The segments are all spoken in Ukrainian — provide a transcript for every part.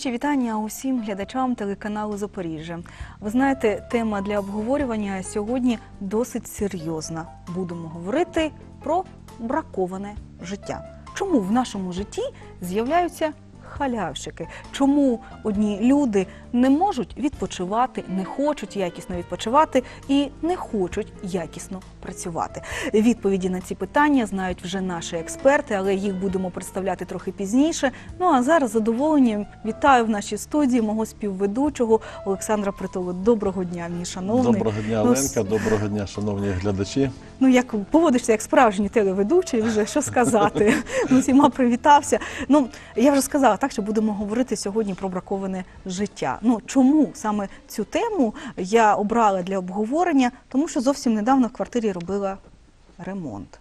Наші вітання усім глядачам телеканалу Запоріжжя. Ви знаєте, тема для обговорювання сьогодні досить серйозна. Будемо говорити про браковане життя. Чому в нашому житті з'являються халявщики? Чому одні люди не можуть відпочивати, не хочуть якісно відпочивати і не хочуть якісно працювати? Відповіді на ці питання знають вже наші експерти, але їх будемо представляти трохи пізніше. Ну а зараз задоволенням вітаю в нашій студії мого співведучого Олександра Притулу. Доброго дня, мій шановний. Доброго дня, Ну, Доброго дня, шановні глядачі. Ну, як поводишся як справжній телеведучий, вже що сказати. Ну, всіма привітався. Ну, я вже сказала так, що будемо говорити сьогодні про браковане життя. Ну чому саме цю тему я обрала для обговорення? Тому що зовсім недавно в квартирі робила ремонт.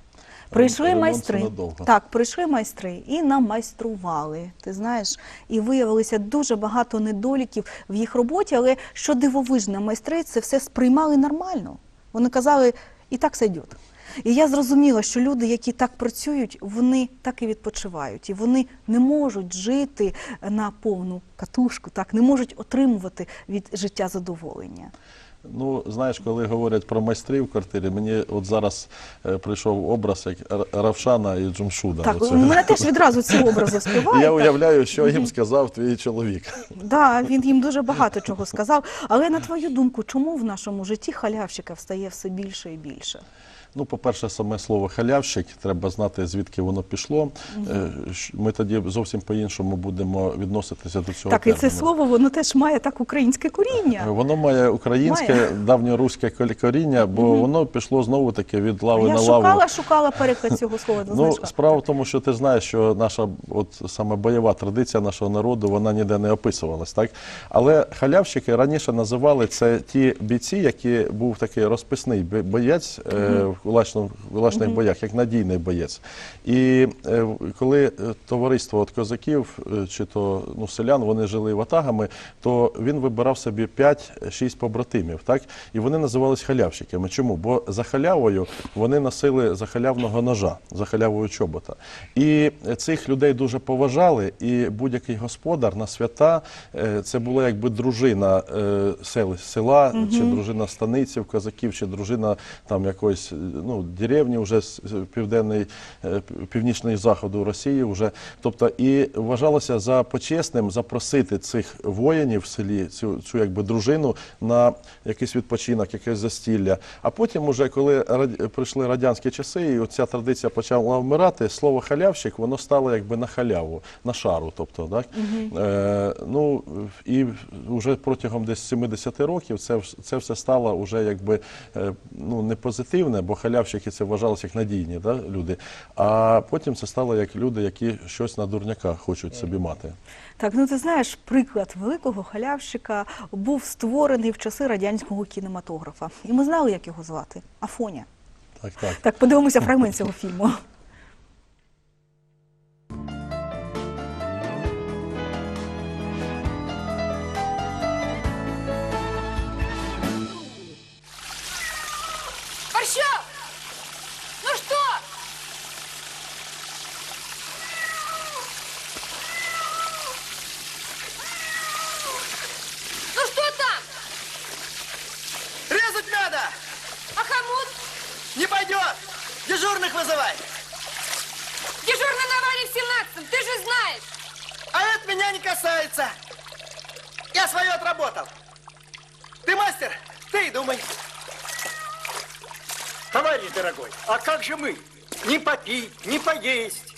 Прийшли майстри. Так, прийшли майстри і намайстрували. Ти знаєш, і виявилося дуже багато недоліків в їх роботі, але що дивовижно, майстри це все сприймали нормально. Вони казали, і так сойдет. І я зрозуміла, що люди, які так працюють, вони так і відпочивають, і вони не можуть жити на повну катушку, так не можуть отримувати від життя задоволення. Ну, знаєш, коли говорять про майстрів в квартирі, мені от зараз е, прийшов образ як Равшана і Джумшуда. Так, у мене теж відразу ці образи співають. Я уявляю, що їм сказав твій чоловік. Да, він їм дуже багато чого сказав. Але на твою думку, чому в нашому житті халявщика стає все більше і більше? Ну, по-перше, саме слово халявщик, треба знати, звідки воно пішло. Е, Ми тоді зовсім по-іншому будемо відноситися до цього. так, і це слово воно теж має так українське коріння. Е, Воно має українське, Має. давньоруське коріння, бо воно пішло знову таки від лави Я на лаву. шукала, шукала переклад цього слова. Ну, знайшла. справа в тому, що ти знаєш, що наша от саме бойова традиція нашого народу, вона ніде не описувалась, так? Але халявщики раніше називали це ті бійці, які був такий розписний боєць е, в кулачних боях, як надійний боєць. І е, коли е, товариство от козаків е, чи то ну, селян, вони жили ватагами, то він вибирав собі 5-6 побратимів, так? І вони називались халявщиками. Чому? Бо за халявою вони носили за халявного ножа, за халявою чобота. І цих людей дуже поважали, і будь-який господар на свята це була якби дружина е, сел, села, чи дружина станиців, козаків, чи дружина там якоїсь ну, деревні вже з південної, е, північної заходу Росії. Вже. Тобто, і вважалося за почесним запросити цих воїнів в селі, цю, цю якби дружину на якийсь відпочинок, якесь застілля. А потім, уже коли прийшли радянські часи, і ця традиція почала вмирати, слово халявщик воно стало якби на халяву, на шару. Тобто, так? Е, ну, і вже протягом десь 70 років це, це все стало вже якби е, ну, не позитивне, бо халявщики це вважалося як надійні да, люди. А потім це стало як люди, які щось на дурняка хочуть собі мати. Так, ну ти знаєш, приклад великого халявщика був створений в часи радянського кінематографа. І ми знали, як його звати. Афоня. Так, так. Так, подивимося фрагмент цього фільму. Борщев! Дорогой, а как же мы? Не попить, не поесть,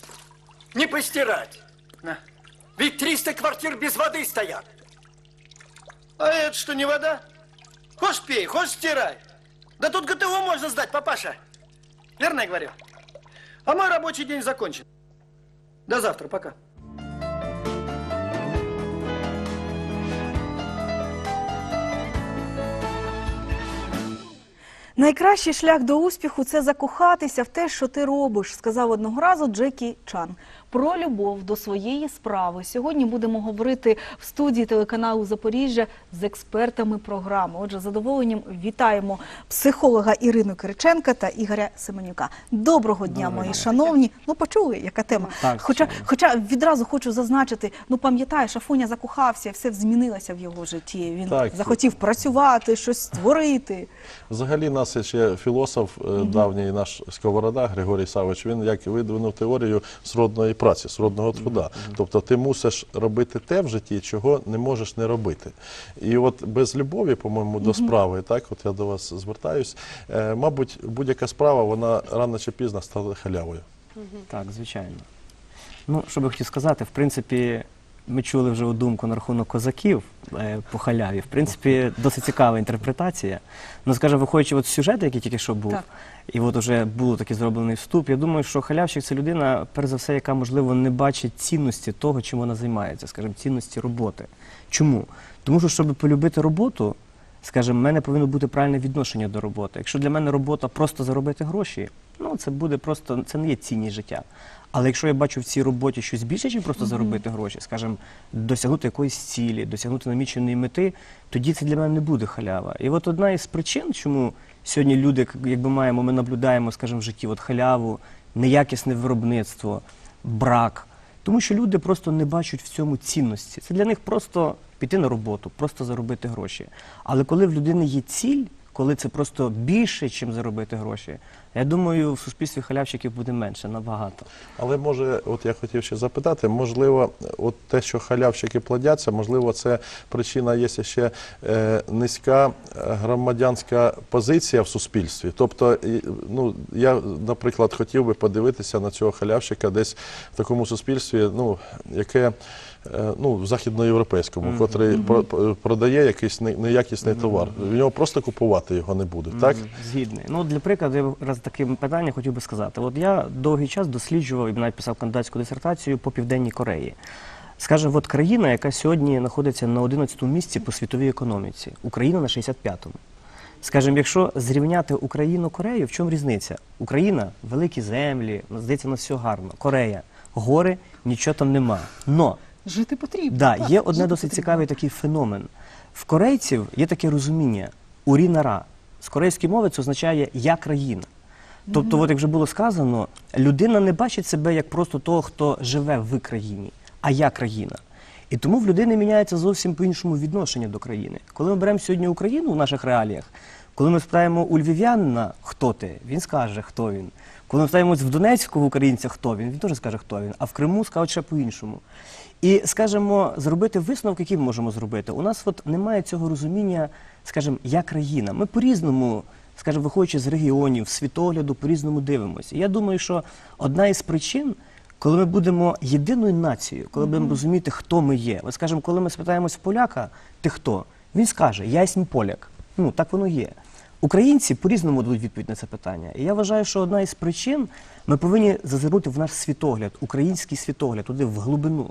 не постирать. На. Ведь 300 квартир без воды стоят. А это что, не вода? Хочешь пей, хочешь стирай. Да тут ГТО можно сдать, папаша. Верно я говорю? А мой рабочий день закончен. До завтра, пока. Найкращий шлях до успіху це закохатися в те, що ти робиш, сказав одного разу Джекі Чан. Про любов до своєї справи. Сьогодні будемо говорити в студії телеканалу Запоріжжя з експертами програми. Отже, з задоволенням вітаємо психолога Ірину Кириченка та Ігоря Семенюка. Доброго дня, мої шановні. Ну почули, яка тема. Так, хоча, хоча відразу хочу зазначити, ну пам'ятаєш, Афоня закохався, все змінилося в його житті. Він Так. захотів працювати, щось створити. Взагалі, нас ще філософ е, давній наш Сковорода Григорій Савич. Він як видвинув теорію сродної праці, сродного труда. Тобто ти мусиш робити те в житті, чого не можеш не робити. І от без любові, по-моєму, до справи, так от я до вас звертаюсь. е, Мабуть, будь-яка справа, вона рано чи пізно стала халявою. Так, звичайно. Ну, що би хотів сказати, в принципі, ми чули вже думку на рахунок козаків е, по халяві. В принципі, досить цікава інтерпретація. Ну, скажімо, виходячи от з сюжету, який тільки що був, Так. і от уже був такий зроблений вступ, я думаю, що халявщик це людина, перш за все, яка, можливо, не бачить цінності того, чим вона займається, скажімо, цінності роботи. Чому? Тому що, щоб полюбити роботу, скажімо, в мене повинно бути правильне відношення до роботи. Якщо для мене робота просто заробити гроші, ну це буде просто це не є цінність життя. Але якщо я бачу в цій роботі щось більше, ніж просто заробити гроші, скажімо, досягнути якоїсь цілі, досягнути наміченої мети, тоді це для мене не буде халява. І от одна із причин, чому сьогодні люди, як- якби маємо, ми наблюдаємо, скажімо, в житті от халяву, неякісне виробництво, брак. Тому що люди просто не бачать в цьому цінності. Це для них просто піти на роботу, просто заробити гроші. Але коли в людини є ціль, коли це просто більше, ніж заробити гроші, я думаю, в суспільстві халявщиків буде менше набагато. Але може, от я хотів ще запитати, можливо, от те, що халявщики плодяться, можливо, це причина є ще е, низька е, громадянська позиція в суспільстві. Тобто, ну я, наприклад, хотів би подивитися на цього халявщика десь в такому суспільстві, ну яке. Е, Ну, в західноєвропейському, котрий про- про- продає якийсь не- неякісний товар. В нього просто купувати його не будуть, так? Мгм, Згідний. Ну, для прикладу, я раз таке питання хотів би сказати. От я довгий час досліджував і навіть писав кандидатську дисертацію по Південній Кореї. Скажемо, от країна, яка сьогодні знаходиться на 11-му місці по світовій економіці, Україна на 65-му. Скажімо, якщо зрівняти Україну Корею, в чому різниця? Україна великі землі, здається, на все гарно. Корея гори, нічого там нема. Но Жити потрібно. Да, так, є одне жити досить потрібно. цікавий такий феномен. В корейців є таке розуміння урінара. З корейської мови це означає я країна. Тобто, от як вже було сказано, людина не бачить себе як просто того, хто живе в країні, а я країна. І тому в людини міняється зовсім по-іншому відношення до країни. Коли ми беремо сьогодні Україну в наших реаліях, коли ми спитаємо у львів'янина, хто ти, він скаже, хто він. Коли ми питаємось в Донецьку в українця, хто він, він теж скаже, хто він, а в Криму скажуть ще по-іншому. І, скажімо, зробити висновки, які ми можемо зробити. У нас от немає цього розуміння, скажімо, я країна. Ми по-різному, скажімо, виходячи з регіонів, світогляду, по-різному дивимося. І я думаю, що одна із причин, коли ми будемо єдиною нацією, коли будемо розуміти, хто ми є. От, скажімо, коли ми спитаємось поляка, ти хто? Він скаже, я єсмь поляк. Ну, так воно є. Українці по-різному дадуть відповідь на це питання. І я вважаю, що одна із причин ми повинні зазирнути в наш світогляд, український світогляд, туди в глибину.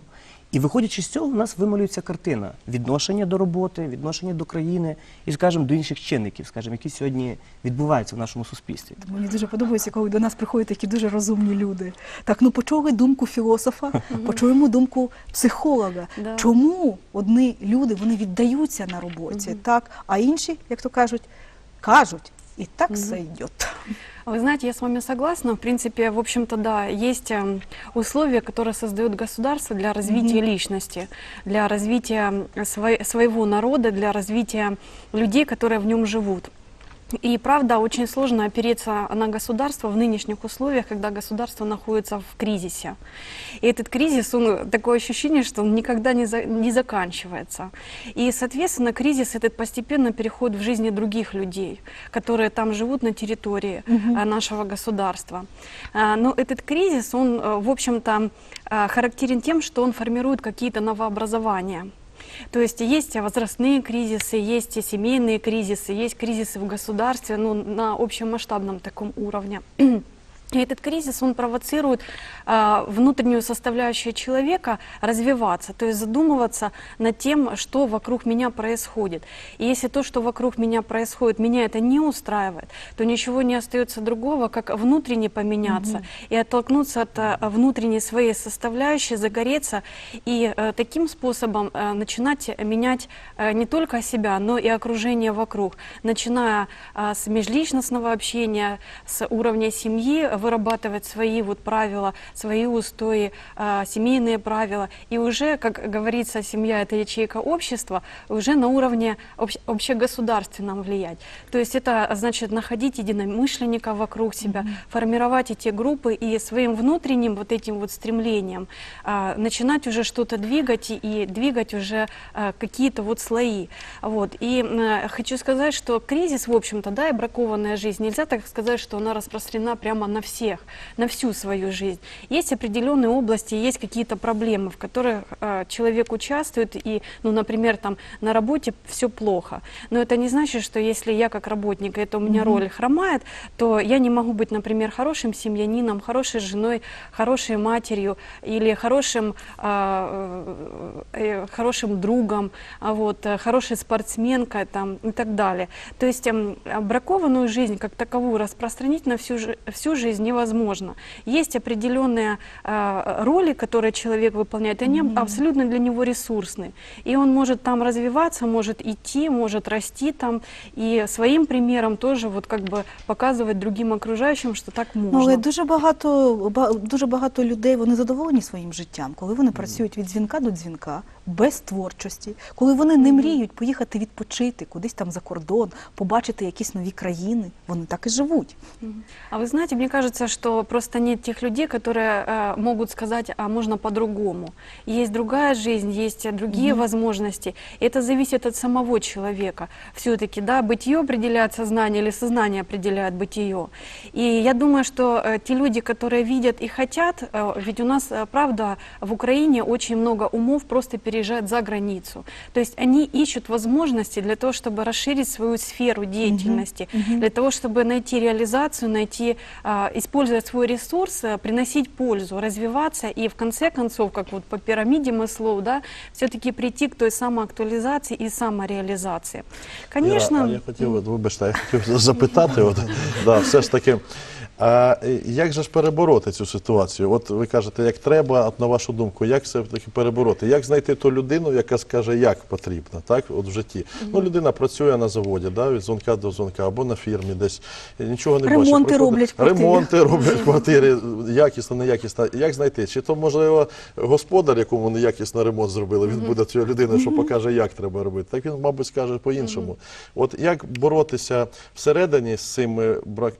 І виходячи з цього, у нас вималюється картина відношення до роботи, відношення до країни і, скажімо, до інших чинників, скажімо, які сьогодні відбуваються в нашому суспільстві. Мені дуже подобається, коли до нас приходять такі дуже розумні люди. Так, ну почули думку філософа, почуємо думку психолога. Да. Чому одні люди вони віддаються на роботі, так, а інші, як то кажуть, кажуть, і так все йде. Вы знаете, я с вами согласна. В принципе, в общем-то, да, есть эм, условия, которые создает государство для развития личности, для развития свой- своего народа, для развития людей, которые в нем живут. И правда, очень сложно опереться на государство в нынешних условиях, когда государство находится в кризисе. И этот кризис, он такое ощущение, что он никогда не, за- не заканчивается. И, соответственно, кризис этот постепенно переходит в жизни других людей, которые там живут на территории а, нашего государства. А, Но этот кризис, он, э, в общем-то, характерен тем, что он формирует какие-то новообразования. То есть есть возрастные кризисы, есть и семейные кризисы, есть кризисы в государстве, ну, на общемасштабном таком уровне. И этот кризис, он провоцирует а, внутреннюю составляющую человека развиваться, то есть задумываться над тем, что вокруг меня происходит. И если то, что вокруг меня происходит, меня это не устраивает, то ничего не остается другого, как внутренне поменяться и оттолкнуться от а, внутренней своей составляющей, загореться и а, таким способом а, начинать менять а, не только себя, но и окружение вокруг, начиная а, с межличностного общения, с уровня семьи, вырабатывать свои вот правила, свои устои, а, семейные правила. И уже, как говорится, семья – это ячейка общества, уже на уровне общ- общегосударственном влиять. То есть это значит находить единомышленников вокруг себя, формировать эти группы и своим внутренним вот этим вот стремлением а, начинать уже что-то двигать и, двигать уже а, какие-то вот слои. Вот. И хочу сказать, что кризис, в общем-то, да, и бракованная жизнь, нельзя так сказать, что она распространена прямо на всех, на всю свою жизнь. Есть определенные области, есть какие-то проблемы, в которых а, человек участвует, и, ну, например, там на работе все плохо. Но это не значит, что если я как работник, это у меня роль хромает, то я не могу быть, например, хорошим семьянином, хорошей женой, хорошей матерью или хорошим, а, э, хорошим другом, а вот, э, хорошей спортсменкой там, и так далее. То есть а бракованную жизнь как таковую распространить на всю, всю жизнь невозможно. Есть определенные а, роли, которые человек выполняет, и они абсолютно для него ресурсны. И он может там развиваться, может идти, может расти там, и своим примером тоже вот как бы показывать другим окружающим, что так Ну, можно. але дуже багато, ба- дуже багато людей вони задоволені своїм життям, коли вони працюють від дзвінка до дзвінка, без творчості, коли вони не мріють поїхати відпочити кудись там за кордон, побачити якісь нові країни. Вони так і живуть. Мгм. А вы знаете, мне кажется, что просто нет тех людей, которые э, могут сказать, а можно по-другому. Есть другая жизнь, есть э, другие возможности. И это зависит от самого человека. Все-таки, да, бытие определяет сознание или сознание определяет бытие. И я думаю, что э, те люди, которые видят и хотят, э, ведь у нас, э, правда, в Украине очень много умов просто переезжают за границу. То есть они ищут возможности для того, чтобы расширить свою сферу деятельности, для того, чтобы найти реализацию, найти, а, используя свой ресурс, а, приносить пользу, развиваться и в конце концов, как вот по пирамиде Маслоу, да, все-таки прийти к той самоактуализации и самореализации. Конечно, Іра, а я хотів, от, вибачте, я хотів запитати, от, да, все ж таки, а як же ж перебороти цю ситуацію? От ви кажете, як треба, от на вашу думку, як все таки перебороти? Як знайти ту людину, яка скаже, як потрібно, так, от в житті? Ну, людина працює на заводі, да, від дзвонка до дзвонка, або на фірмі десь, нічого не бачить. Ремонти роблять в квартирі. Ремонти роблять в квартирі, якісно, неякісно. Як знайти? Чи то, можливо, господар, якому неякісно ремонт зробили, він буде цією людиною, що покаже, як треба робити. Так він, мабуть, скаже по-іншому. От як боротися всередині з цим брак,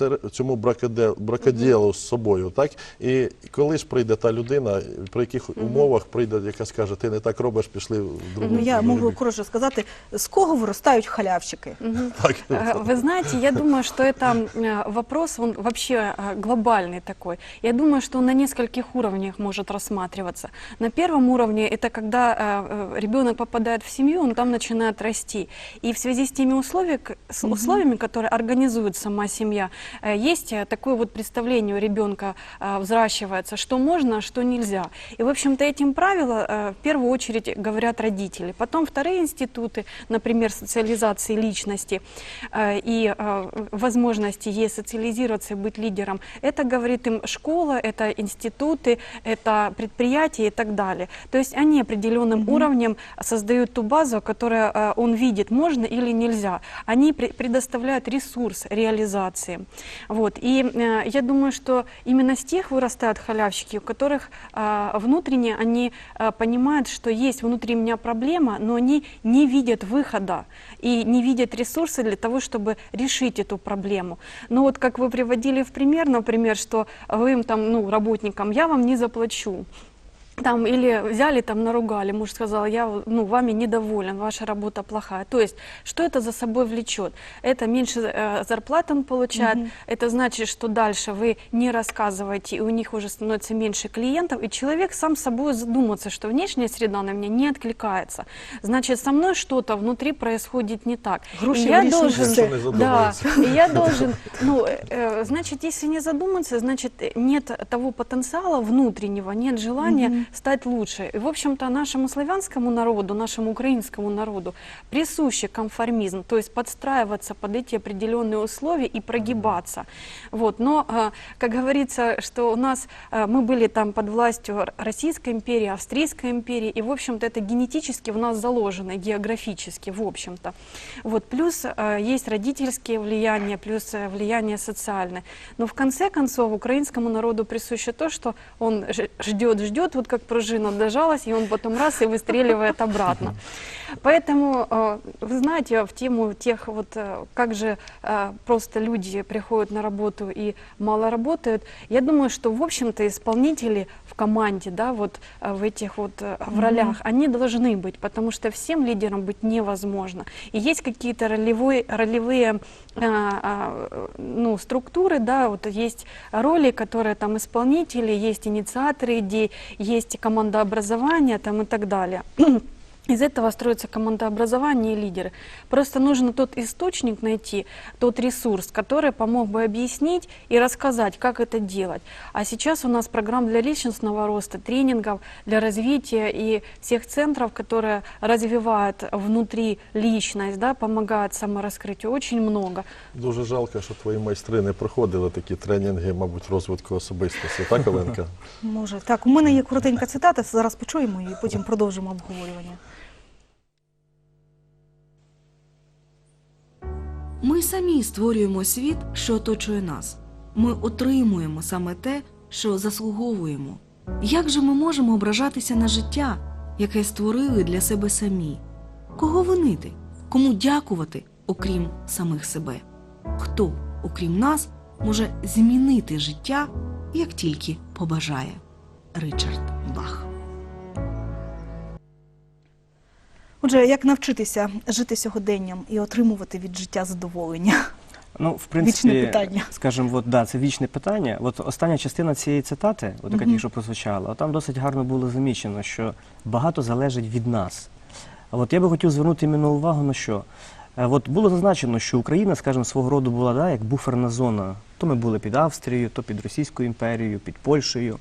е, цьому бракоділу з собою, так? І коли ж прийде та людина, при яких умовах прийде, яка скаже, ти не так робиш, пішли в другу. Ну, я другу можу бік». коротше сказати, з кого виростають халявщики. Так. Э, Вы знаете, я думаю, что это э, вопрос, он вообще э, глобальный такой. Я думаю, что он на нескольких уровнях может рассматриваться. На первом уровне это когда э, э, ребенок попадает в семью, он там начинает расти. И в связи с теми условия, к- с условиями, которые организует сама семья, э, есть э, такое вот представление у ребенка э, взращивается, что можно, а что нельзя. И, в общем-то, этим правила э, в первую очередь говорят родители. Потом вторые институты, например, социализации личности и возможности ей социализироваться и быть лидером, это говорит им школа, это институты, это предприятия и так далее. То есть они определенным уровнем создают ту базу, которую он видит, можно или нельзя. Они пре- предоставляют ресурс реализации. Вот. И э, я думаю, что именно с тех вырастают халявщики, у которых э, внутренне они э, понимают, что есть внутри меня проблема, но они не видят выхода и не видят ресурсы для того, чтобы решить эту проблему. Но вот как вы приводили в пример, например, что вы им там, ну, работникам, я вам не заплачу. Там или взяли там наругали, муж сказал, я ну вами недоволен, ваша работа плохая. То есть что это за собой влечет? Это меньше э, зарплат он получает, это значит, что дальше вы не рассказываете, и у них уже становится меньше клиентов, и человек сам собой задумается, что внешняя среда на меня не откликается. Значит, со мной что-то внутри происходит не так. Груши И я должен, да, и я должен, ну, э, э, значит, если не задуматься, значит, нет того потенциала внутреннего, нет желания стать лучше. И, в общем-то, нашему славянскому народу, нашему украинскому народу присуще конформизм, то есть подстраиваться под эти определенные условия и прогибаться. Вот. Но, э, как говорится, что у нас, э, мы были там под властью Российской империи, Австрийской империи, и, в общем-то, это генетически в нас заложено, географически, в общем-то. Вот. Плюс э, есть родительские влияния, плюс э, влияние социальное. Но в конце концов украинскому народу присуще то, что он ждет, ждет, вот как пружина дожалась, и он потом раз и выстреливает обратно. Поэтому, э, вы знаете, в тему тех вот, э, как же э, просто люди приходят на работу и мало работают, я думаю, что, в общем-то, исполнители в команде, да, вот в этих вот в ролях, они должны быть, потому что всем лидером быть невозможно. И есть какие-то ролевые, ролевые э, э, ну, структуры, да, вот есть роли, которые там исполнители, есть инициаторы идей, есть командообразование там и так далее. Из этого строится командообразование и лидеры. Просто нужно тот источник найти, тот ресурс, который помог бы объяснить и рассказать, как это делать. А сейчас у нас программ для личностного роста, тренингов для развития и всех центров, которые развивают внутри личность, да, помогают самораскрытию, очень много. Дуже жалко, що твої майстри не проходили такі тренінги, мабуть, розвитку особистості. Так, Оленка? Може, так, у мене є коротенька цитата, зараз почуємо і потім продовжимо обговорювання. Ми самі створюємо світ, що оточує нас. Ми отримуємо саме те, що заслуговуємо. Як же ми можемо ображатися на життя, яке створили для себе самі? Кого винити? Кому дякувати, окрім самих себе? Хто, окрім нас, може змінити життя, як тільки побажає? Ричард Бах. Отже, як навчитися жити сьогоденням і отримувати від життя задоволення? Ну, в принципі, Вічне питання. скажімо, от, да, це вічне питання. От остання частина цієї цитати, от, яка тільки що прозвучала, там досить гарно було замічено, що багато залежить від нас. От я би хотів звернути іменно увагу на що. Е, От було зазначено, що Україна, скажімо, свого роду була да, як буферна зона. То ми були під Австрією, то під Російською імперією, під Польщею.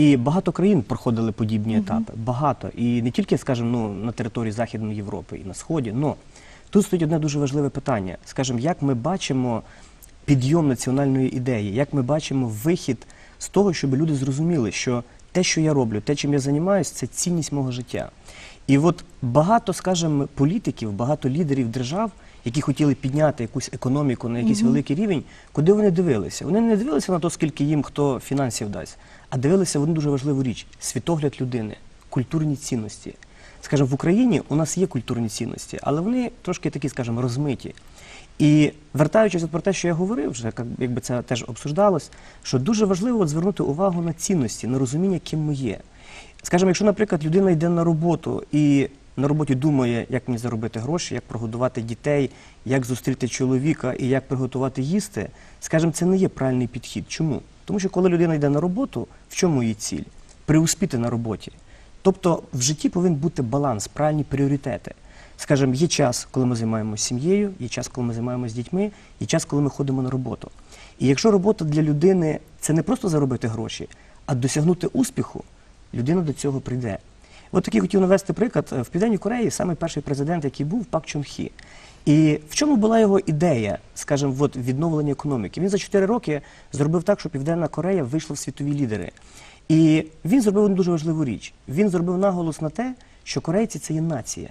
І багато країн проходили подібні етапи. Багато. І не тільки, скажімо, ну, на території Західної Європи і на Сході. Но тут стоїть одне дуже важливе питання. Скажімо, як ми бачимо підйом національної ідеї, як ми бачимо вихід з того, щоб люди зрозуміли, що те, що я роблю, те, чим я займаюся, це цінність мого життя. І от багато, скажімо, політиків, багато лідерів держав, які хотіли підняти якусь економіку на якийсь великий рівень, куди вони дивилися? Вони не дивилися на те, скільки їм хто фінансів дасть, а дивилися в одну дуже важливу річ світогляд людини, культурні цінності. Скажімо, в Україні у нас є культурні цінності, але вони трошки такі, скажімо, розмиті. І вертаючись от про те, що я говорив, вже якби це теж обсуждалось, що дуже важливо от звернути увагу на цінності, на розуміння, ким ми є. Скажімо, якщо, наприклад, людина йде на роботу і на роботі думає, як мені заробити гроші, як прогодувати дітей, як зустріти чоловіка і як приготувати їсти, скажімо, це не є правильний підхід. Чому? Тому що коли людина йде на роботу, в чому її ціль? Приуспіти на роботі. Тобто в житті повинен бути баланс, правильні пріоритети. Скажімо, є час, коли ми займаємося сім'єю, є час, коли ми займаємося дітьми, є час, коли ми ходимо на роботу. І якщо робота для людини це не просто заробити гроші, а досягнути успіху, людина до цього прийде. От такий хотів навести приклад. В Південній Кореї саме перший президент, який був Пак Чон Хі. І в чому була його ідея, скажімо, от відновлення економіки? Він за 4 роки зробив так, що Південна Корея вийшла в світові лідери. І він зробив одну дуже важливу річ. Він зробив наголос на те, що корейці це є нація.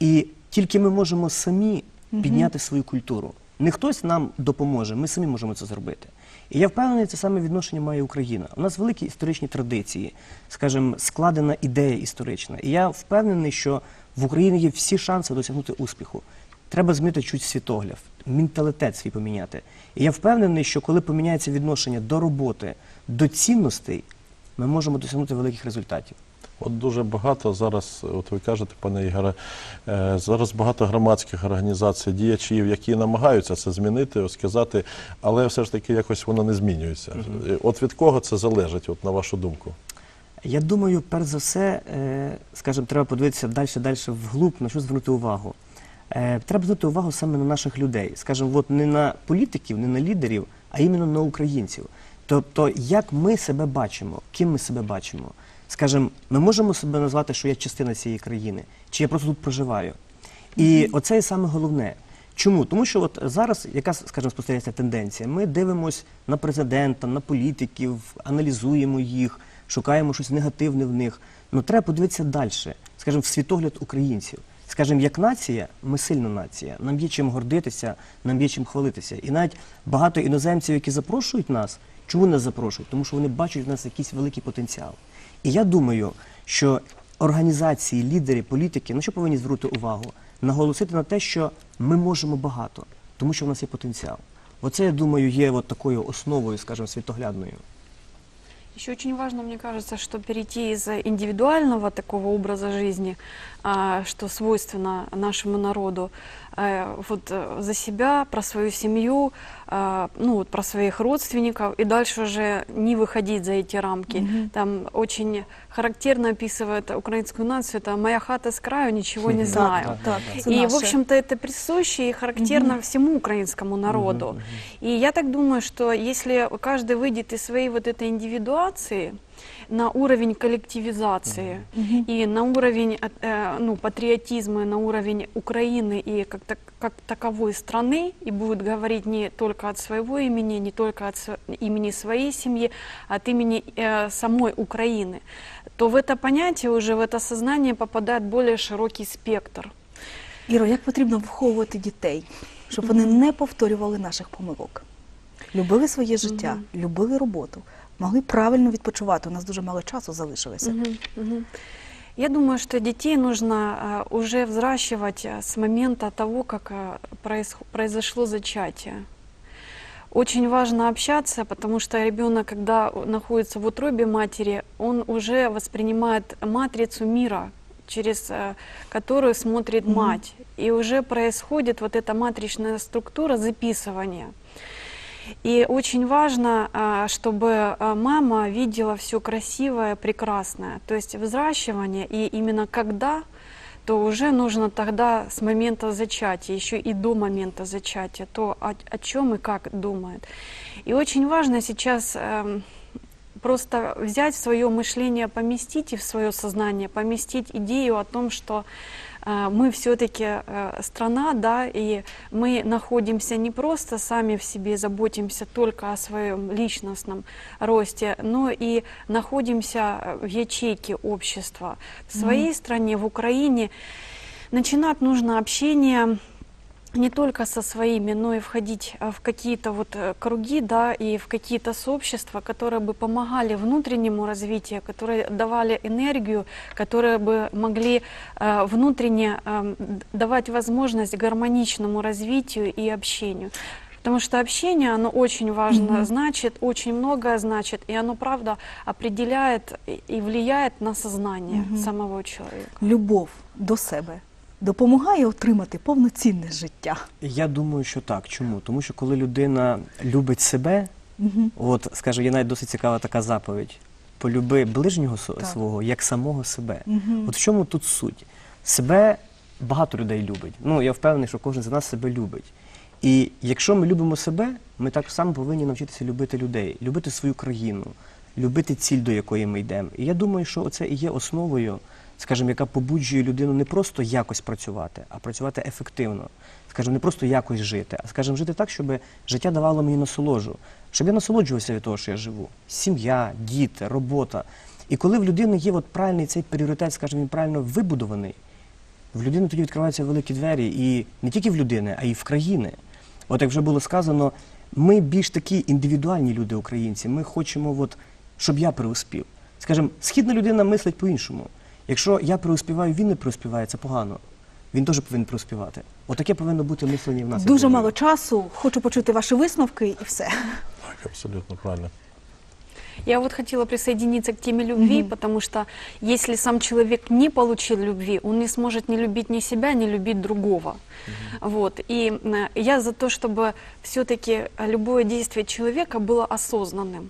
І тільки ми можемо самі підняти свою культуру. Не хтось нам допоможе, ми самі можемо це зробити. І я впевнений, це саме відношення має Україна. У нас великі історичні традиції, скажімо, складена ідея історична. І я впевнений, що в Україні є всі шанси досягнути успіху. Треба змінити чуть світогляд, менталітет свій поміняти. І я впевнений, що коли поміняється відношення до роботи, до цінностей, ми можемо досягнути великих результатів. От дуже багато зараз, от ви кажете, пане Ігоре, е, зараз багато громадських організацій, діячів, які намагаються це змінити, сказати, але все ж таки якось воно не змінюється. От від кого це залежить, от на вашу думку? Я думаю, перш за все, е, скажімо, треба подивитися далі, далі вглуб, на що звернути увагу. Е, Треба звернути увагу саме на наших людей. Скажімо, от не на політиків, не на лідерів, а іменно на українців. Тобто, як ми себе бачимо, ким ми себе бачимо. Скажімо, ми можемо себе назвати, що я частина цієї країни, чи я просто тут проживаю. І оце і саме головне. Чому? Тому що от зараз, яка, скажімо, спостерігається тенденція, ми дивимося на президента, на політиків, аналізуємо їх, шукаємо щось негативне в них. Ну треба подивитися далі, скажімо, в світогляд українців. Скажімо, як нація, ми сильна нація. Нам є чим гордитися, нам є чим хвалитися. І навіть багато іноземців, які запрошують нас, чому нас запрошують? Тому що вони бачать в нас якийсь великий потенціал. І я думаю, що організації, лідери, політики, на що повинні звернути увагу? Наголосити на те, що ми можемо багато, тому що в нас є потенціал. Оце, я думаю, є от такою основою, скажімо, світоглядною. Еще очень важно, мне кажется, что перейти из индивидуального такого образа жизни, что свойственно нашему народу, вот э, за себя, про свою семью, а, ну вот про своих родственников, и дальше уже не выходить за эти рамки. Там очень характерно описывает украинскую нацию, это «моя хата с краю, ничего не знаю». Так, це И, наше. в общем-то, это присуще и характерно всему украинскому народу. И я так думаю, что если каждый выйдет из своей вот этой индивидуации на уровень коллективизации и на уровень э, ну, патриотизма, на уровень Украины и как, так- как таковой страны, и будет говорить не только от своего имени, не только от св- имени своей семьи, а от имени э, самой Украины, то в это понятие уже, в это сознание попадает более широкий спектр. Іро, як потрібно виховувати дітей, щоб вони не повторювали наших помилок? Любили своє життя, любили роботу, могли правильно відпочивати. У нас дуже мало часу залишилося. Я думаю, что детей нужно уже взращивать с момента того, как произошло зачатие. Очень важно общаться, потому что ребенок, когда находится в утробе матери, он уже воспринимает матрицу мира, через которую смотрит мать. И уже происходит вот эта матричная структура записывания. И очень важно, а, чтобы а, мама видела все красивое, прекрасное. То есть взращивание, и именно когда, то уже нужно тогда с момента зачатия, еще и до момента зачатия, то о, о чем и как думает. И очень важно сейчас эм, просто взять свое мышление, поместить и в свое сознание, поместить идею о том, что мы все-таки страна, да, и мы находимся не просто сами в себе, заботимся только о своем личностном росте, но и находимся э, в ячейке общества. В своей стране, в Украине, начинать нужно общение не только со своими, но и входить э, в какие-то вот э, круги, да, и в какие-то сообщества, которые бы помогали внутреннему развитию, которые давали энергию, которые бы могли э, внутренне э, д- давать возможность гармоничному развитию и общению. Потому что общение, оно очень важно значит, очень многое значит, и оно, правда, определяет и- влияет на сознание самого человека. Любов до себе допомагає отримати повноцінне життя. Я думаю, що так. Чому? Тому що коли людина любить себе, от, скажу, є навіть досить цікава така заповідь. Полюби ближнього Так. свого як самого себе. От в чому тут суть? Себе багато людей любить. Ну, я впевнений, що кожен з нас себе любить. І якщо ми любимо себе, ми так само повинні навчитися любити людей, любити свою країну, любити ціль, до якої ми йдемо. І я думаю, що це і є основою, скажімо, яка побуджує людину не просто якось працювати, а працювати ефективно. Скажімо, не просто якось жити, а скажімо, жити так, щоб життя давало мені насолоджу, щоб я насолоджувався від того, що я живу. Сім'я, діти, робота. І коли в людини є от правильний цей пріоритет, скажімо, він правильно вибудований, в людини тоді відкриваються великі двері, і не тільки в людини, а й в країни. От як вже було сказано, ми більш такі індивідуальні люди, українці. Ми хочемо, от, щоб я преуспів. Скажімо, східна людина мислить по-іншому. Якщо я преуспіваю, він не преуспіває, це погано. Він теж повинен преуспівати. Отаке повинно бути мислення в нас. як Дуже людей. мало часу. Хочу почути ваші висновки і все. Так, абсолютно правильно. Я вот хотела присоединиться к теме любви, Мгм. потому что если сам человек не получил любви, он не сможет не любить ни себя, не любить другого. Вот. И э, я за то, чтобы все-таки любое действие человека было осознанным.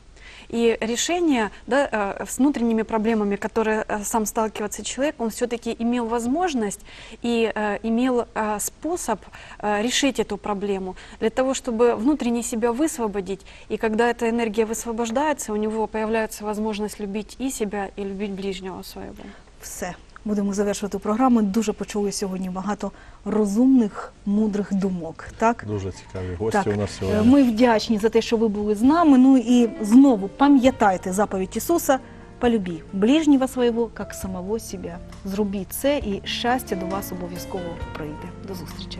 И решение да, э, с внутренними проблемами, которые э, сам сталкивается человек, он все-таки имел возможность и э, имел э, способ э, решить эту проблему для того, чтобы внутренне себя высвободить. И когда эта энергия высвобождается, у него появляется возможность любить и себя, и любить ближнего своего. Все. Будемо завершувати програму. Дуже почули сьогодні багато розумних, мудрих думок. Так? Дуже цікаві гості Так, у нас Е, сьогодні. Ми вдячні за те, що ви були з нами. Ну і знову пам'ятайте заповідь Ісуса. Полюби ближнього свого, як самого себе. Зробіть це, і щастя до вас обов'язково прийде. До зустрічі.